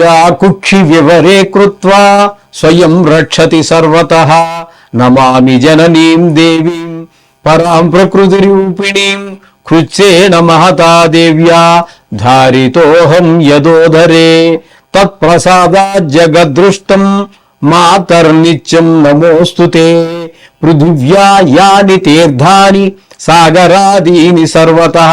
మాయా కుక్షి వివరే కృత్వా స్వయం రక్షతి సర్వత నమామి జననీం దేవీం పరాం ప్రకృతి రూపిణీం కృచ్చేణ మహతా దేవ్యా ధారితోహం యదోధరే తత్ప్రసాదా జగదృష్టం మాతర్నిత్యం నమోస్తుతే పృథివ్యా యాని తీర్థాని సాగరాదీని సర్వతః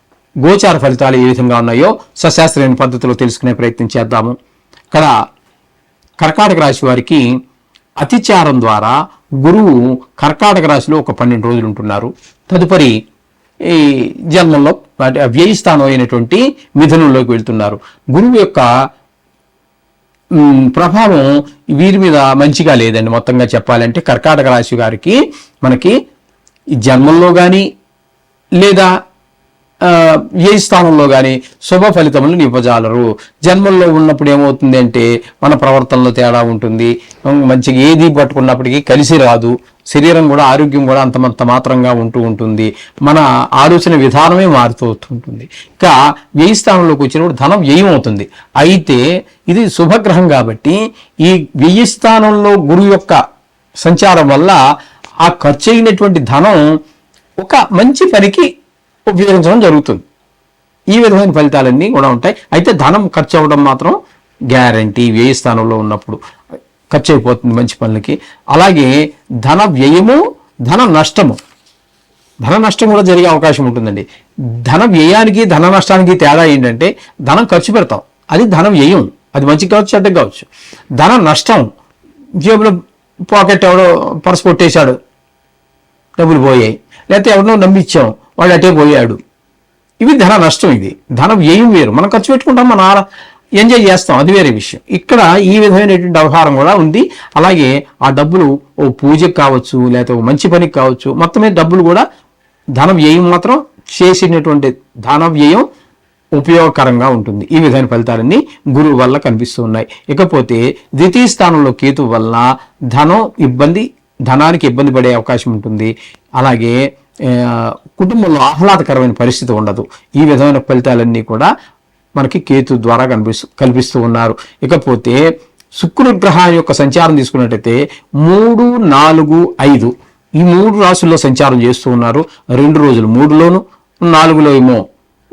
గోచార ఫలితాలు ఏ విధంగా ఉన్నాయో సశాస్త్రమైన పద్ధతిలో తెలుసుకునే ప్రయత్నం చేద్దాము. ఇక్కడ కర్కాటక రాశి వారికి అతిచారం ద్వారా గురువు కర్కాటక రాశిలో ఒక పన్నెండు రోజులు ఉంటున్నారు. తదుపరి ఈ జన్మంలో వ్యయస్థానం అయినటువంటి మిథునంలోకి వెళ్తున్నారు. గురువు యొక్క ప్రభావం వీరి మీద మంచిగా లేదండి. మొత్తంగా చెప్పాలంటే కర్కాటక రాశి గారికి మనకి జన్మంలో కానీ లేదా ఏ స్థానంలో కానీ శుభ ఫలితములు నివ్వజాలరు జన్మల్లో ఉన్నప్పుడు ఏమవుతుంది అంటే మన ప్రవర్తనలో తేడా ఉంటుంది. మంచిగా ఏది పట్టుకున్నప్పటికీ కలిసి రాదు. శరీరం కూడా ఆరోగ్యం కూడా అంతమంత మాత్రంగా ఉంటూ ఉంటుంది. మన ఆలోచన విధానమే మారుతూ ఉంటుంది. ఇంకా వ్యయ స్థానంలోకి వచ్చినప్పుడు ధనం వ్యయం అవుతుంది అయితే ఇది శుభగ్రహం కాబట్టి ఈ వ్యయ స్థానంలో గురువు యొక్క సంచారం వల్ల ఆ ఖర్చు అయినటువంటి ధనం ఒక మంచి పనికి ఉపయోగించడం జరుగుతుంది. ఈ విధమైన ఫలితాలన్నీ కూడా ఉంటాయి. అయితే ధనం ఖర్చు అవ్వడం మాత్రం గ్యారంటీ. వ్యయ స్థానంలో ఉన్నప్పుడు ఖర్చు అయిపోతుంది మంచి పనులకి. అలాగే ధన వ్యయము ధన నష్టము. ధన నష్టం కూడా జరిగే అవకాశం ఉంటుందండి. ధన వ్యయానికి ధన నష్టానికి తేడా ఏంటంటే ధనం ఖర్చు పెడతాం. అది ధన వ్యయం. అది మంచి కావచ్చు చెడ్డ కావచ్చు. ధన నష్టం. జేబులో పాకెట్ ఎవడో పర్స్ కొట్టేశాడు. డబ్బులు పోయాయి. లేకపోతే ఎవరినో నమ్మిచ్చాం. వాడు అటే పోయాడు. ఇవి ధన నష్టం ఇది. ధన వ్యయం వేరు? మనం ఖర్చు పెట్టుకుంటాం మన ఎంజాయ్ చేస్తాం. అది వేరే విషయం. ఇక్కడ ఈ విధమైనటువంటి వ్యవహారం కూడా ఉంది. అలాగే ఆ డబ్బులు ఓ పూజకి కావచ్చు లేకపోతే ఓ మంచి పనికి కావచ్చు మొత్తమే డబ్బులు కూడా ధన వ్యయం మాత్రం చేసినటువంటి ధన వ్యయం ఉపయోగకరంగా ఉంటుంది. ఈ విధమైన ఫలితాలన్నీ గురువు వల్ల కనిపిస్తూ ఉన్నాయి. ఇకపోతే ద్వితీయ స్థానంలో కేతు వల్ల ధనం ఇబ్బంది ధనానికి ఇబ్బంది పడే అవకాశం ఉంటుంది. అలాగే కుటుంబంలో ఆహ్లాదకరమైన పరిస్థితి ఉండదు. ఈ విధమైన ఫలితాలన్నీ కూడా మనకి కేతు ద్వారా కనిపిస్తూ కల్పిస్తూ ఉన్నారు. ఇకపోతే శుక్రగ్రహం యొక్క సంచారం తీసుకున్నట్టయితే మూడు నాలుగు ఐదు ఈ మూడు రాసుల్లో సంచారం చేస్తూ ఉన్నారు. రెండు రోజులు మూడులోను నాలుగులో ఏమో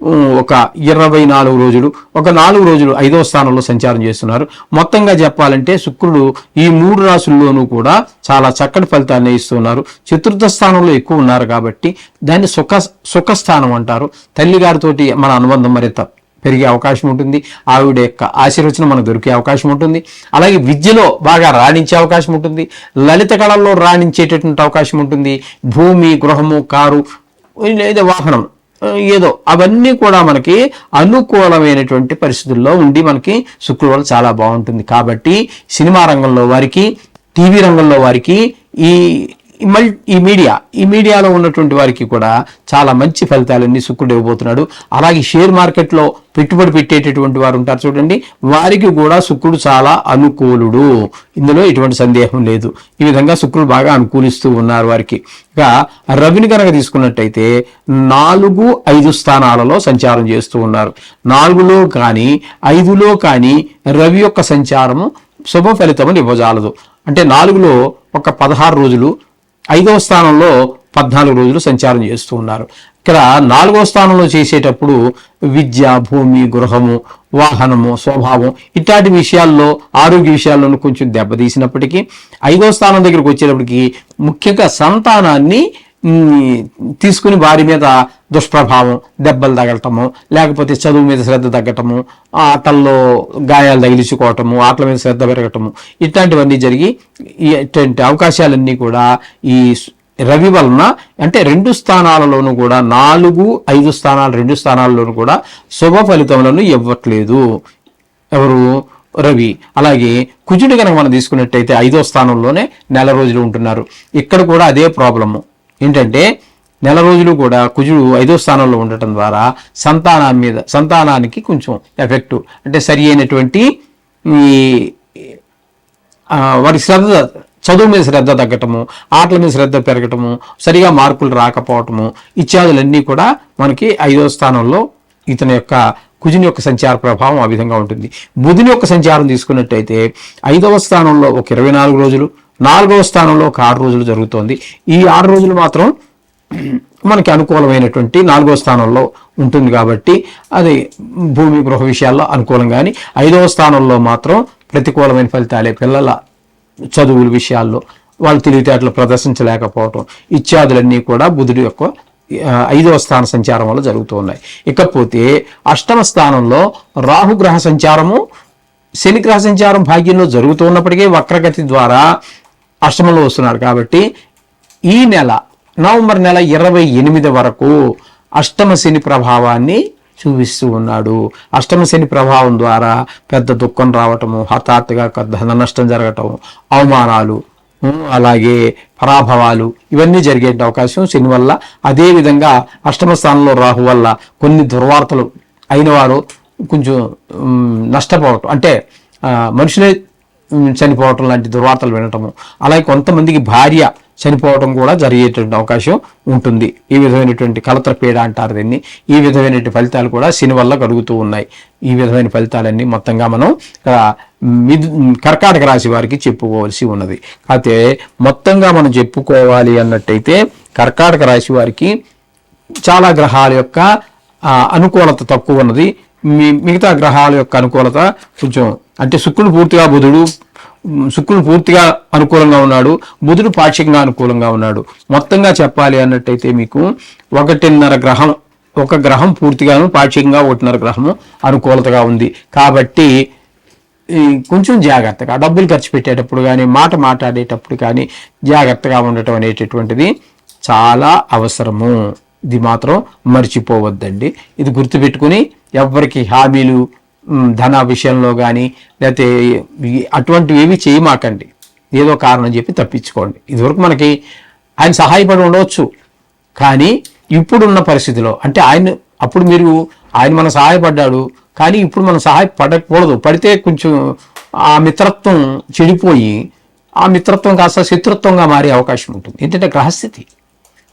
ఒక ఇరవై నాలుగు రోజులు ఒక నాలుగు రోజులు ఐదో స్థానంలో సంచారం చేస్తున్నారు. మొత్తంగా చెప్పాలంటే శుక్రుడు ఈ మూడు రాసుల్లోనూ కూడా చాలా చక్కటి ఫలితాన్ని ఇస్తున్నారు. చతుర్థ స్థానంలో ఎక్కువ ఉన్నారు కాబట్టి దాన్ని సుఖ సుఖస్థానం అంటారు. తల్లిగారితోటి మన అనుబంధం మరింత పెరిగే అవకాశం ఉంటుంది. ఆవిడ యొక్క ఆశీర్వచనం మనకు దొరికే అవకాశం ఉంటుంది. అలాగే విద్యలో బాగా రాణించే అవకాశం ఉంటుంది. లలిత కళల్లో రాణించేటటువంటి అవకాశం ఉంటుంది. భూమి గృహము కారు లేదా వాహనం ఏదో అవన్నీ కూడా మనకి అనుకూలమైనటువంటి పరిస్థితుల్లో ఉండి మనకి శుక్రవారం చాలా బాగుంటుంది. కాబట్టి సినిమా రంగంలో వారికి టీవీ రంగంలో వారికి ఈ మల్ ఈ మీడియా ఈ మీడియాలో ఉన్నటువంటి వారికి కూడా చాలా మంచి ఫలితాలన్నీ శుక్రుడు ఇవ్వబోతున్నాడు. అలాగే షేర్ మార్కెట్లో పెట్టుబడి పెట్టేటటువంటి వారు ఉంటారు చూడండి వారికి కూడా శుక్రుడు చాలా అనుకూలుడు. ఇందులో ఎటువంటి సందేహం లేదు. ఈ విధంగా శుక్రుడు బాగా అనుకూలిస్తూ ఉన్నారు వారికి. ఇక రవిని కనుక తీసుకున్నట్టయితే నాలుగు ఐదు స్థానాలలో సంచారం చేస్తూ ఉన్నారు. నాలుగులో కానీ ఐదులో కానీ రవి యొక్క సంచారము శుభ ఫలితములు ఇవ్వజాలదు. అంటే నాలుగులో ఒక పదహారు రోజులు ఐదవ స్థానంలో పద్నాలుగు రోజులు సంచారం చేస్తూ ఉన్నారు. ఇక్కడ నాలుగవ స్థానంలో చేసేటప్పుడు విద్య భూమి గృహము వాహనము స్వభావం ఇట్లాంటి విషయాల్లో ఆరోగ్య విషయాల్లోనూ కొంచెం దెబ్బతీసినప్పటికీ ఐదవ స్థానం దగ్గరికి వచ్చేటప్పటికి ముఖ్యంగా సంతానాన్ని తీసుకుని వారి మీద దుష్ప్రభావం దెబ్బలు తగలటము లేకపోతే చదువు మీద శ్రద్ధ తగ్గటము ఆటల్లో గాయాలు తగిలించుకోవటము ఆటల మీద శ్రద్ధ పెరగటము ఇట్లాంటివన్నీ జరిగి ఇటువంటి అవకాశాలన్నీ కూడా ఈ రవి వలన అంటే రెండు స్థానాలలోనూ కూడా నాలుగు ఐదు స్థానాలు రెండు స్థానాల్లోనూ కూడా శుభ ఫలితములను ఇవ్వట్లేదు. ఎవరు? రవి. అలాగే కుజుడు కనుక మనం తీసుకున్నట్టయితే ఐదో స్థానంలోనే నెల రోజులు ఉంటున్నారు. ఇక్కడ కూడా అదే ప్రాబ్లము. ఏంటంటే నెల రోజులు కూడా కుజుడు ఐదో స్థానంలో ఉండటం ద్వారా సంతానం మీద సంతానానికి కొంచెం ఎఫెక్ట్. అంటే సరి అయినటువంటి ఈ వారి శ్రద్ధ చదువు మీద శ్రద్ధ తగ్గటము ఆటల మీద శ్రద్ధ పెరగటము సరిగా మార్కులు రాకపోవటము ఇత్యాదులన్నీ కూడా మనకి ఐదో స్థానంలో ఇతని యొక్క కుజుని యొక్క సంచార ప్రభావం ఆ విధంగా ఉంటుంది. బుధుని యొక్క సంచారం తీసుకున్నట్టయితే ఐదవ స్థానంలో ఒక ఇరవై నాలుగు రోజులు నాలుగవ స్థానంలో ఒక ఆరు రోజులు జరుగుతోంది. ఈ ఆరు రోజులు మాత్రం మనకి అనుకూలమైనటువంటి నాలుగో స్థానంలో ఉంటుంది కాబట్టి అది భూమి గృహ విషయాల్లో అనుకూలం కానీ ఐదవ స్థానంలో మాత్రం ప్రతికూలమైన ఫలితాలే పిల్లల చదువుల విషయాల్లో వాళ్ళు తెలివితేటలు ప్రదర్శించలేకపోవటం ఇత్యాదులన్నీ కూడా బుధుడి యొక్క ఐదవ స్థాన సంచారం వల్ల జరుగుతూ ఉన్నాయి ఇకపోతే అష్టమ స్థానంలో రాహుగ్రహ సంచారము శని గ్రహ సంచారం భాగ్యంలో జరుగుతున్నప్పటికీ వక్రగతి ద్వారా అష్టమంలో వస్తున్నారు కాబట్టి ఈ నెల నవంబర్ నెల ఇరవై ఎనిమిది వరకు అష్టమ శని ప్రభావాన్ని చూపిస్తూ ఉన్నాడు. అష్టమ శని ప్రభావం ద్వారా పెద్ద దుఃఖం రావటము హఠాత్తుగా ధన నష్టం జరగటం అవమానాలు అలాగే పరాభవాలు ఇవన్నీ జరిగే అవకాశం శని వల్ల. అదే విధంగా అష్టమ స్థానంలో రాహు వల్ల కొన్ని దుర్వార్తలు అయిన వారు కొంచెం నష్టపోవటం అంటే మనుషులే చనిపోవటం లాంటి దుర్వార్తలు వినటము. అలాగే కొంతమందికి భార్య చనిపోవడం కూడా జరిగేటువంటి అవకాశం ఉంటుంది. ఈ విధమైనటువంటి కలత్ర పీడ అంటారు దీన్ని. ఈ విధమైనటువంటి ఫలితాలు కూడా శని వల్ల కలుగుతూ ఉన్నాయి. ఈ విధమైన ఫలితాలన్నీ మొత్తంగా మనం ఇక్కడ మిథు కర్కాటక రాశి వారికి చెప్పుకోవాల్సి ఉన్నది. అయితే మొత్తంగా మనం చెప్పుకోవాలి అన్నట్టయితే కర్కాటక రాశి వారికి చాలా గ్రహాల యొక్క అనుకూలత తక్కువ ఉన్నది. మిగతా గ్రహాల యొక్క అనుకూలత కొంచెం అంటే శుక్రుడు పూర్తిగా బుధుడు శుక్రుడు పూర్తిగా అనుకూలంగా ఉన్నాడు బుధుడు పాక్షికంగా అనుకూలంగా ఉన్నాడు. మొత్తంగా చెప్పాలి అన్నట్టయితే మీకు ఒకటిన్నర గ్రహం ఒక గ్రహం పూర్తిగాను పాక్షికంగా ఒకటిన్నర గ్రహము అనుకూలతగా ఉంది. కాబట్టి కొంచెం జాగ్రత్తగా డబ్బులు ఖర్చు పెట్టేటప్పుడు కానీ మాట మాట్లాడేటప్పుడు కానీ జాగ్రత్తగా ఉండటం అనేటటువంటిది చాలా అవసరము. ఇది మాత్రం మర్చిపోవద్దండి. ఇది గుర్తుపెట్టుకుని ఎవరికి హామీలు ధన విషయంలో కానీ లేకపోతే అటువంటివి ఏవి చేయమాకండి. ఏదో కారణం చెప్పి తప్పించుకోండి. ఇదివరకు మనకి ఆయన సహాయపడి ఉండవచ్చు. కానీ ఇప్పుడున్న పరిస్థితిలో అంటే ఆయన అప్పుడు మీరు ఆయన మన సహాయపడ్డాడు కానీ ఇప్పుడు మనం సహాయపడకూడదు. పడితే కొంచెం ఆ మిత్రత్వం చెడిపోయి ఆ మిత్రత్వం కాస్త శత్రుత్వంగా మారే అవకాశం ఉంటుంది. ఏంటంటే గ్రహస్థితి.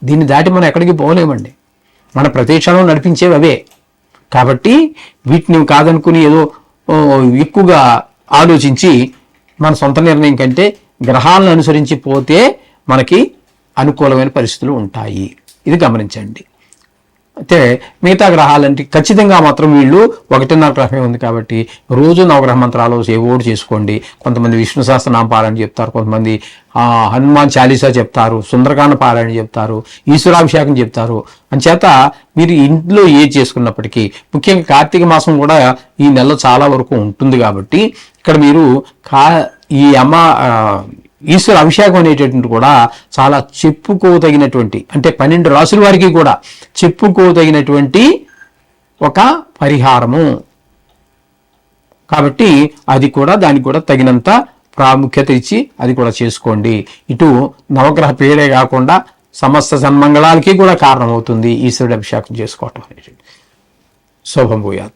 దీన్ని దాటి మనం ఎక్కడికి పోలేమండి. మన ప్రదేశంలో నడిపించేవి అవే. కాబట్టి వీటిని కాదనుకుని ఏదో ఎక్కువగా ఆలోచించి మన సొంత నిర్ణయం కంటే గ్రహాలను అనుసరించి పోతే మనకి అనుకూలమైన పరిస్థితులు ఉంటాయి. ఇది గమనించండి. అయితే మిగతా గ్రహాలంటే ఖచ్చితంగా మాత్రం వీళ్ళు ఒకటిన్నర గ్రహమే ఉంది కాబట్టి రోజు నవగ్రహ మంత్రాలు ఏవోడు చేసుకోండి. కొంతమంది విష్ణు సహస్రనామ పారాయణ చెప్తారు కొంతమంది హనుమాన్ చాలీసా చెప్తారు సుందరకాండ పారాయణ చెప్తారు ఈశ్వరాభిషేకం చెప్తారు. అంచేత మీరు ఇంట్లో ఏ చేసుకున్నప్పటికీ ముఖ్యంగా కార్తీక మాసం కూడా ఈ నెల చాలా వరకు ఉంటుంది కాబట్టి ఇక్కడ మీరు కా ఈ అమ్మ ఈశ్వర అభిషేకం అనేటటువంటి కూడా చాలా చెప్పుకోదగినటువంటి అంటే పన్నెండు రాసుల వారికి కూడా చెప్పుకోదగినటువంటి ఒక పరిహారము. కాబట్టి అది కూడా దానికి కూడా తగినంత ప్రాముఖ్యత ఇచ్చి అది కూడా చేసుకోండి. ఇటు నవగ్రహ పేరే కాకుండా సమస్త సన్మంగళాలకి కూడా కారణమవుతుంది ఈశ్వరుడు అభిషేకం చేసుకోవటం అనేటువంటి శుభం భూయాత్.